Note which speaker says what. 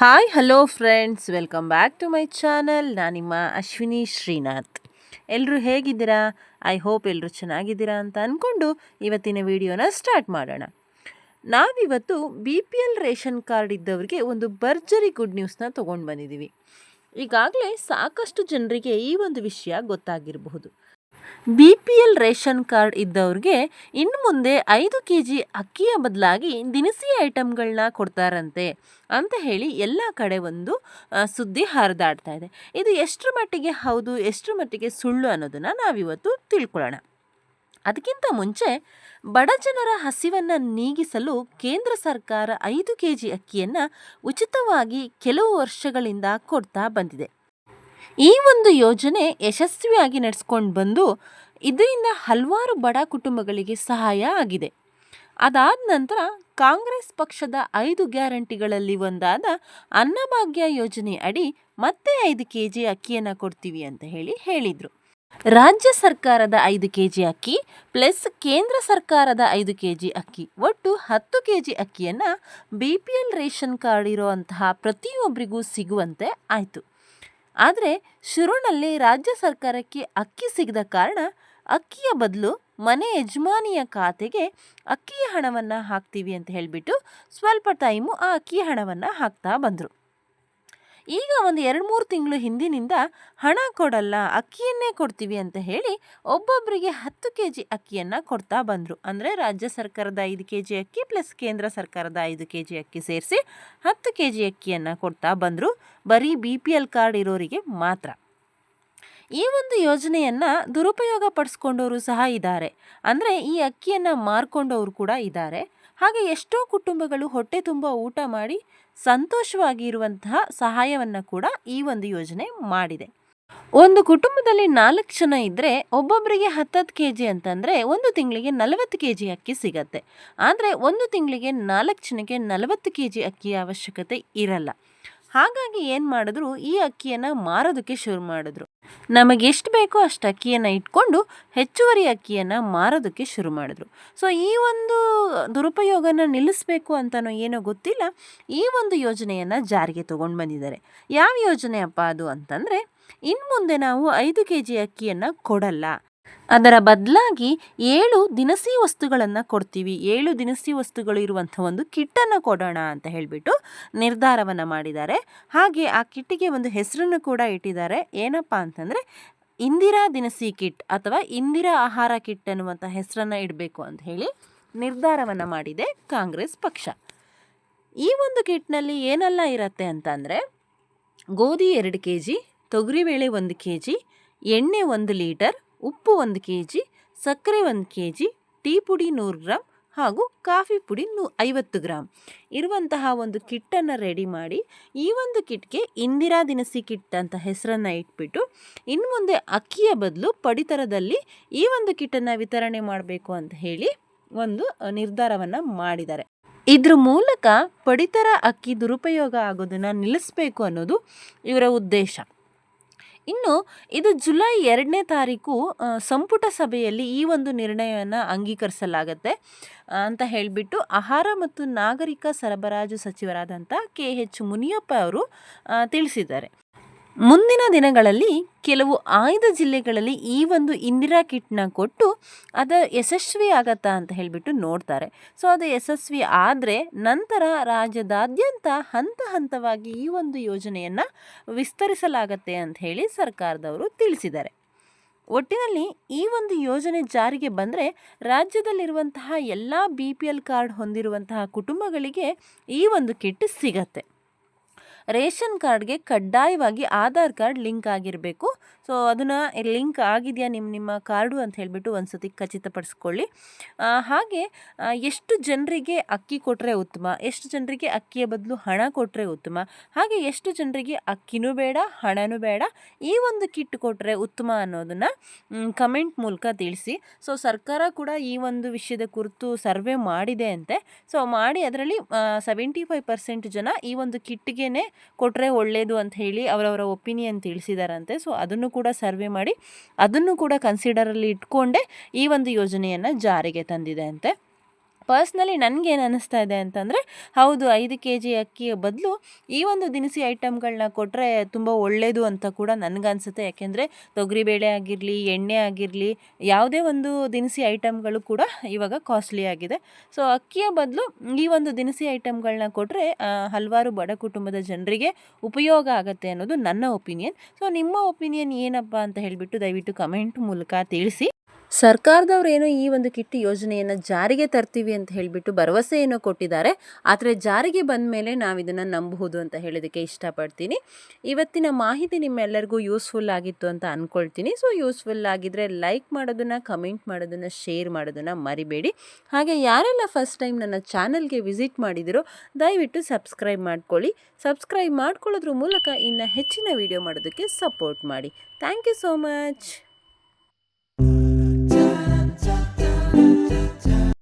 Speaker 1: Hi hello friends welcome back to my channel ನಿಮ್ಮ ಅಶ್ವಿನಿ ಶ್ರೀನಾಥ್. ಎಲ್ಲರೂ ಹೇಗಿದ್ದೀರಾ? ಐ ಹೋಪ್ ಎಲ್ಲರೂ ಚೆನ್ನಾಗಿದ್ದೀರಾ ಅಂತ ಅಂದ್ಕೊಂಡು ಇವತ್ತಿನ ವಿಡಿಯೋನ ಸ್ಟಾರ್ಟ್ ಮಾಡೋಣ. ನಾವಿವತ್ತು B P L ration card ಇದ್ದವರಿಗೆ ಒಂದು ಭರ್ಜರಿ ಗುಡ್ ನ್ಯೂಸ್ನ ತೊಗೊಂಡು ಬಂದಿದ್ದೀವಿ ಈಗಾಗಲೇ ಸಾಕಷ್ಟು ಜನರಿಗೆ ಈ ಒಂದು ವಿಷಯ ಗೊತ್ತಾಗಿರಬಹುದು. B P L ration card ಇದ್ದವ್ರಿಗೆ ಇನ್ನು ಮುಂದೆ ಐದು ಕೆ ಜಿ ಅಕ್ಕಿಯ ಬದಲಾಗಿ ದಿನಸಿ ಐಟಮ್ಗಳನ್ನ ಕೊಡ್ತಾರಂತೆ ಅಂತ ಹೇಳಿ ಎಲ್ಲ ಕಡೆ ಒಂದು ಸುದ್ದಿ ಹರಿದಾಡ್ತಾ ಇದೆ. ಇದು ಎಷ್ಟರ ಮಟ್ಟಿಗೆ ಹೌದು, ಎಷ್ಟರ ಮಟ್ಟಿಗೆ ಸುಳ್ಳು ಅನ್ನೋದನ್ನು ನಾವಿವತ್ತು ತಿಳ್ಕೊಳ್ಳೋಣ. ಅದಕ್ಕಿಂತ ಮುಂಚೆ ಬಡ ಜನರ ಹಸಿವನ್ನು ನೀಗಿಸಲು ಕೇಂದ್ರ ಸರ್ಕಾರ ಐದು ಕೆ ಜಿ ಅಕ್ಕಿಯನ್ನು ಉಚಿತವಾಗಿ ಕೆಲವು ವರ್ಷಗಳಿಂದ ಕೊಡ್ತಾ ಬಂದಿದೆ. ಈ ಒಂದು ಯೋಜನೆ ಯಶಸ್ವಿಯಾಗಿ ನಡೆಸ್ಕೊಂಡು ಬಂದು ಇದರಿಂದ ಹಲವಾರು ಬಡ ಕುಟುಂಬಗಳಿಗೆ ಸಹಾಯ ಆಗಿದೆ. ಅದಾದ ನಂತರ ಕಾಂಗ್ರೆಸ್ ಪಕ್ಷದ ಐದು ಗ್ಯಾರಂಟಿಗಳಲ್ಲಿ ಒಂದಾದ ಅನ್ನಭಾಗ್ಯ ಯೋಜನೆ ಅಡಿ ಮತ್ತೆ ಐದು ಕೆ ಜಿ ಅಕ್ಕಿಯನ್ನು ಕೊಡ್ತೀವಿ ಅಂತ ಹೇಳಿ ಹೇಳಿದರು. ರಾಜ್ಯ ಸರ್ಕಾರದ ಐದು ಕೆ ಜಿ ಅಕ್ಕಿ ಪ್ಲಸ್ ಕೇಂದ್ರ ಸರ್ಕಾರದ ಐದು ಕೆ ಜಿ ಅಕ್ಕಿ ಒಟ್ಟು ಹತ್ತು ಕೆ ಜಿ ಅಕ್ಕಿಯನ್ನು B P L ration card ಇರುವಂತಹ ಪ್ರತಿಯೊಬ್ಬರಿಗೂ ಸಿಗುವಂತೆ ಆಯಿತು. ಆದರೆ ಶುರುನಲ್ಲಿ ರಾಜ್ಯ ಸರ್ಕಾರಕ್ಕೆ ಅಕ್ಕಿ ಸಿಗದ ಕಾರಣ ಅಕ್ಕಿಯ ಬದಲು ಮನೆ ಯಜಮಾನಿಯ ಖಾತೆಗೆ ಅಕ್ಕಿಯ ಹಣವನ್ನು ಹಾಕ್ತೀವಿ ಅಂತ ಹೇಳಿಬಿಟ್ಟು ಸ್ವಲ್ಪ ಟೈಮು ಆ ಅಕ್ಕಿಯ ಹಣವನ್ನು ಹಾಕ್ತಾ ಬಂದರು. ಈಗ ಒಂದು ಎರಡು ಮೂರು ತಿಂಗಳು ಹಿಂದಿನಿಂದ ಹಣ ಕೊಡಲ್ಲ, ಅಕ್ಕಿಯನ್ನೇ ಕೊಡ್ತೀವಿ ಅಂತ ಹೇಳಿ ಒಬ್ಬೊಬ್ಬರಿಗೆ ಹತ್ತು ಕೆ ಜಿ ಅಕ್ಕಿಯನ್ನು ಕೊಡ್ತಾ ಬಂದರು. ಅಂದರೆ ರಾಜ್ಯ ಸರ್ಕಾರದ ಐದು ಕೆ ಜಿ ಅಕ್ಕಿ ಪ್ಲಸ್ ಕೇಂದ್ರ ಸರ್ಕಾರದ ಐದು ಕೆ ಜಿ ಅಕ್ಕಿ ಸೇರಿಸಿ ಹತ್ತು ಕೆ ಜಿ ಅಕ್ಕಿಯನ್ನು ಕೊಡ್ತಾ ಬಂದರು. ಬರೀ ಬಿ ಪಿ ಎಲ್ ಕಾರ್ಡ್ ಇರೋರಿಗೆ ಮಾತ್ರ. ಈ ಒಂದು ಯೋಜನೆಯನ್ನು ದುರುಪಯೋಗ ಪಡಿಸ್ಕೊಂಡವರು ಸಹ ಇದ್ದಾರೆ. ಅಂದರೆ ಈ ಅಕ್ಕಿಯನ್ನು ಮಾರ್ಕೊಂಡವರು ಕೂಡ ಇದ್ದಾರೆ. ಹಾಗೆ ಎಷ್ಟೋ ಕುಟುಂಬಗಳು ಹೊಟ್ಟೆ ತುಂಬ ಊಟ ಮಾಡಿ ಸಂತೋಷವಾಗಿ ಇರುವಂತಹ ಸಹಾಯವನ್ನು ಕೂಡ ಈ ಒಂದು ಯೋಜನೆ ಮಾಡಿದೆ. ಒಂದು ಕುಟುಂಬದಲ್ಲಿ ನಾಲ್ಕು ಜನ ಇದ್ದರೆ ಒಬ್ಬೊಬ್ಬರಿಗೆ ಹತ್ತತ್ತು ಕೆ ಜಿ ಅಂತಂದರೆ ಒಂದು ತಿಂಗಳಿಗೆ ನಲವತ್ತು ಕೆ ಜಿ ಅಕ್ಕಿ ಸಿಗತ್ತೆ. ಆದರೆ ಒಂದು ತಿಂಗಳಿಗೆ ನಾಲ್ಕು ಜನಕ್ಕೆ ನಲವತ್ತು ಕೆ ಜಿ ಅಕ್ಕಿಯ ಅವಶ್ಯಕತೆ ಇರಲ್ಲ. ಹಾಗಾಗಿ ಏನು ಮಾಡಿದ್ರು, ಈ ಅಕ್ಕಿಯನ್ನು ಮಾರೋದಕ್ಕೆ ಶುರು ಮಾಡಿದ್ರು. ನಮಗೆ ಎಷ್ಟು ಬೇಕೋ ಅಷ್ಟು ಅಕ್ಕಿಯನ್ನು ಇಟ್ಕೊಂಡು ಹೆಚ್ಚುವರಿ ಅಕ್ಕಿಯನ್ನು ಮಾರೋದಕ್ಕೆ ಶುರು ಮಾಡಿದ್ರು. ಸೊ ಈ ಒಂದು ದುರುಪಯೋಗನ ನಿಲ್ಲಿಸಬೇಕು ಅಂತನೋ ಏನೋ ಗೊತ್ತಿಲ್ಲ. ಈ ಒಂದು ಯೋಜನೆಯನ್ನು ಜಾರಿಗೆ ತಗೊಂಡು ಬಂದಿದ್ದಾರೆ. ಯಾವ ಯೋಜನೆ ಅಪ್ಪ ಅದು ಅಂತಂದರೆ ಇನ್ನು ಮುಂದೆ ನಾವು ಐದು ಕೆ ಜಿ ಅಕ್ಕಿಯನ್ನು ಕೊಡಲ್ಲ. ಅದರ ಬದಲಾಗಿ ಏಳು ದಿನಸಿ ವಸ್ತುಗಳನ್ನು ಕೊಡ್ತೀವಿ. ಏಳು ದಿನಸಿ ವಸ್ತುಗಳು ಇರುವಂಥ ಒಂದು ಕಿಟ್ಟನ್ನು ಕೊಡೋಣ ಅಂತ ಹೇಳಿಬಿಟ್ಟು ನಿರ್ಧಾರವನ್ನು ಮಾಡಿದ್ದಾರೆ. ಹಾಗೆ ಆ ಕಿಟ್ಟಿಗೆ ಒಂದು ಹೆಸರನ್ನು ಕೂಡ ಇಟ್ಟಿದ್ದಾರೆ. ಏನಪ್ಪ ಅಂತಂದರೆ ಇಂದಿರಾ ದಿನಸಿ ಕಿಟ್ ಅಥವಾ ಇಂದಿರಾ ಆಹಾರ ಕಿಟ್ ಅನ್ನುವಂಥ ಹೆಸರನ್ನು ಇಡಬೇಕು ಅಂತ ಹೇಳಿ ನಿರ್ಧಾರವನ್ನು ಮಾಡಿದೆ ಕಾಂಗ್ರೆಸ್ ಪಕ್ಷ. ಈ ಒಂದು ಕಿಟ್ನಲ್ಲಿ ಏನೆಲ್ಲ ಇರುತ್ತೆ ಅಂತಂದರೆ ಗೋಧಿ ಎರಡು ಕೆ ಜಿ ತೊಗರಿಬೇಳೆ ಒಂದು ಕೆ ಜಿ ಎಣ್ಣೆ ಒಂದು ಲೀಟರ್ ಉಪ್ಪು ಒಂದು ಕೆ ಜಿ ಸಕ್ಕರೆ ಒಂದು ಕೆ ಜಿ ಟೀ ಪುಡಿ ನೂರು ಗ್ರಾಮ್ ಹಾಗೂ ಕಾಫಿ ಪುಡಿ ನೂ ಐವತ್ತು ಗ್ರಾಮ್ ಇರುವಂತಹ ಒಂದು ಕಿಟ್ಟನ್ನು ರೆಡಿ ಮಾಡಿ, ಈ ಒಂದು ಕಿಟ್ಗೆ ಇಂದಿರಾ ದಿನಸಿ ಕಿಟ್ ಅಂತ ಹೆಸರನ್ನು ಇಟ್ಬಿಟ್ಟು ಇನ್ನು ಮುಂದೆ ಅಕ್ಕಿಯ ಬದಲು ಪಡಿತರದಲ್ಲಿ ಈ ಒಂದು ಕಿಟ್ಟನ್ನು ವಿತರಣೆ ಮಾಡಬೇಕು ಅಂತ ಹೇಳಿ ಒಂದು ನಿರ್ಧಾರವನ್ನು ಮಾಡಿದ್ದಾರೆ. ಇದ್ರ ಮೂಲಕ ಪಡಿತರ ಅಕ್ಕಿ ದುರುಪಯೋಗ ಆಗೋದನ್ನು ನಿಲ್ಲಿಸಬೇಕು ಅನ್ನೋದು ಇವರ ಉದ್ದೇಶ. ಇನ್ನು ಇದು ಜುಲೈ ಎರಡನೇ ತಾರೀಕು ಸಂಪುಟ ಸಭೆಯಲ್ಲಿ ಈ ಒಂದು ನಿರ್ಣಯವನ್ನು ಅಂಗೀಕರಿಸಲಾಗತ್ತೆ. ಅಂತ ಹೇಳಿಬಿಟ್ಟು ಆಹಾರ ಮತ್ತು ನಾಗರಿಕ ಸರಬರಾಜು ಸಚಿವರಾದಂಥ ಕೆ ಎಚ್ ಮುನಿಯಪ್ಪ ಅವರು ತಿಳಿಸಿದ್ದಾರೆ. ಮುಂದಿನ ದಿನಗಳಲ್ಲಿ ಕೆಲವು ಆಯ್ದ ಜಿಲ್ಲೆಗಳಲ್ಲಿ ಈ ಒಂದು ಇಂದಿರಾ ಕಿಟ್ನ ಕೊಟ್ಟು ಅದು ಯಶಸ್ವಿ ಆಗತ್ತಾ ಅಂತ ಹೇಳಿಬಿಟ್ಟು ನೋಡ್ತಾರೆ. ಸೊ, ಅದು ಯಶಸ್ವಿ ಆದರೆ ನಂತರ ರಾಜ್ಯದಾದ್ಯಂತ ಹಂತ ಹಂತವಾಗಿ ಈ ಒಂದು ಯೋಜನೆಯನ್ನು ವಿಸ್ತರಿಸಲಾಗತ್ತೆ ಅಂತ ಹೇಳಿ ಸರ್ಕಾರದವರು ತಿಳಿಸಿದ್ದಾರೆ. ಒಟ್ಟಿನಲ್ಲಿ ಈ ಒಂದು ಯೋಜನೆ ಜಾರಿಗೆ ಬಂದರೆ ರಾಜ್ಯದಲ್ಲಿರುವಂತಹ ಎಲ್ಲ ಬಿ ಪಿ ಎಲ್ ಕಾರ್ಡ್ ಹೊಂದಿರುವಂತಹ ಕುಟುಂಬಗಳಿಗೆ ಈ ಒಂದು ಕಿಟ್ ಸಿಗತ್ತೆ. ರೇಷನ್ ಕಾರ್ಡ್ಗೆ ಕಡ್ಡಾಯವಾಗಿ ಆಧಾರ್ ಕಾರ್ಡ್ ಲಿಂಕ್ ಆಗಿರಬೇಕು. ಸೊ, ಅದನ್ನು ಲಿಂಕ್ ಆಗಿದೆಯಾ ನಿಮ್ಮ ನಿಮ್ಮ ಕಾರ್ಡು ಅಂತ ಹೇಳಿಬಿಟ್ಟು ಒಂದು ಸತಿ ಖಚಿತಪಡಿಸ್ಕೊಳ್ಳಿ ಹಾಗೆ ಎಷ್ಟು ಜನರಿಗೆ ಅಕ್ಕಿ ಕೊಟ್ಟರೆ ಉತ್ತಮ? ಎಷ್ಟು ಜನರಿಗೆ ಅಕ್ಕಿಯ ಬದಲು ಹಣ ಕೊಟ್ಟರೆ ಉತ್ತಮ? ಹಾಗೆ ಎಷ್ಟು ಜನರಿಗೆ ಅಕ್ಕಿನೂ ಬೇಡ, ಹಣನೂ ಬೇಡ, ಈ ಒಂದು ಕಿಟ್ ಕೊಟ್ಟರೆ ಉತ್ತಮ ಅನ್ನೋದನ್ನು ಕಮೆಂಟ್ ಮೂಲಕ ತಿಳಿಸಿ. ಸೊ, ಸರ್ಕಾರ ಕೂಡ ಈ ಒಂದು ವಿಷಯದ ಕುರಿತು ಸರ್ವೆ ಮಾಡಿದೆ ಅಂತೆ. ಸೊ, ಮಾಡಿ ಅದರಲ್ಲಿ ಸೆವೆಂಟಿ ಫೈವ್ ಪರ್ಸೆಂಟ್ ಜನ ಈ ಒಂದು ಕಿಟ್ಗೆ ಕೊಟ್ಟರೆ ಒಳ್ಳೆಯದು ಅಂತ ಹೇಳಿ ಅವರವರ ಒಪಿನಿಯನ್ ತಿಳಿಸಿದಾರಂತೆ. ಸೊ, ಅದನ್ನು ಕೂಡ ಸರ್ವೆ ಮಾಡಿ ಅದನ್ನು ಕೂಡ ಕನ್ಸಿಡರಲ್ಲಿ ಇಟ್ಕೊಂಡೇ ಈ ಒಂದು ಯೋಜನೆಯನ್ನು ಜಾರಿಗೆ ತಂದಿದೆ ಅಂತೆ. ಪರ್ಸ್ನಲಿ ನನಗೇನು ಅನ್ನಿಸ್ತಾ ಇದೆ ಅಂತಂದರೆ, ಹೌದು, ಐದು ಕೆ ಜಿ ಅಕ್ಕಿಯ ಬದಲು ಈ ಒಂದು ದಿನಸಿ ಐಟಮ್ಗಳನ್ನ ಕೊಟ್ಟರೆ ತುಂಬ ಒಳ್ಳೆಯದು ಅಂತ ಕೂಡ ನನಗನ್ಸುತ್ತೆ. ಯಾಕೆಂದರೆ ತೊಗರಿಬೇಳೆ ಆಗಿರಲಿ, ಎಣ್ಣೆ ಆಗಿರಲಿ, ಯಾವುದೇ ಒಂದು ದಿನಸಿ ಐಟಮ್ಗಳು ಕೂಡ ಇವಾಗ ಕಾಸ್ಟ್ಲಿ ಆಗಿದೆ. ಸೊ, ಅಕ್ಕಿಯ ಬದಲು ಈ ಒಂದು ದಿನಸಿ ಐಟಮ್ಗಳನ್ನ ಕೊಟ್ಟರೆ ಹಲವಾರು ಬಡ ಕುಟುಂಬದ ಜನರಿಗೆ ಉಪಯೋಗ ಆಗುತ್ತೆ ಅನ್ನೋದು ನನ್ನ ಒಪಿನಿಯನ್. ಸೊ, ನಿಮ್ಮ ಒಪಿನಿಯನ್ ಏನಪ್ಪ ಅಂತ ಹೇಳಿಬಿಟ್ಟು ದಯವಿಟ್ಟು ಕಮೆಂಟ್ ಮೂಲಕ ತಿಳಿಸಿ. ಸರ್ಕಾರದವ್ರು ಏನೋ ಈ ಒಂದು ಕಿಟ್ ಯೋಜನೆಯನ್ನು ಜಾರಿಗೆ ತರ್ತೀವಿ ಅಂತ ಹೇಳಿಬಿಟ್ಟು ಏನೋ ಕೊಟ್ಟಿದ್ದಾರೆ. ಆದರೆ ಜಾರಿಗೆ ಬಂದ ಮೇಲೆ ನಾವು ಇದನ್ನು ನಂಬಬಹುದು ಅಂತ ಹೇಳೋದಕ್ಕೆ ಇಷ್ಟಪಡ್ತೀನಿ. ಇವತ್ತಿನ ಮಾಹಿತಿ ನಿಮ್ಮೆಲ್ಲರಿಗೂ ಯೂಸ್ಫುಲ್ ಆಗಿತ್ತು ಅಂತ ಅಂದ್ಕೊಳ್ತೀನಿ ಸೊ ಯೂಸ್ಫುಲ್ ಆಗಿದ್ದರೆ ಲೈಕ್ ಮಾಡೋದನ್ನು, ಕಮೆಂಟ್ ಮಾಡೋದನ್ನು, ಶೇರ್ ಮಾಡೋದನ್ನು ಮರಿಬೇಡಿ. ಹಾಗೆ ಯಾರೆಲ್ಲ ಫಸ್ಟ್ ಟೈಮ್ ನನ್ನ ಚಾನಲ್ಗೆ ವಿಸಿಟ್ ಮಾಡಿದಿರೋ, ದಯವಿಟ್ಟು ಸಬ್ಸ್ಕ್ರೈಬ್ ಮಾಡ್ಕೊಳ್ಳಿ. ಸಬ್ಸ್ಕ್ರೈಬ್ ಮಾಡ್ಕೊಳ್ಳೋದ್ರ ಮೂಲಕ ಇನ್ನು ಹೆಚ್ಚಿನ ವಿಡಿಯೋ ಮಾಡೋದಕ್ಕೆ ಸಪೋರ್ಟ್ ಮಾಡಿ. Thank you so much.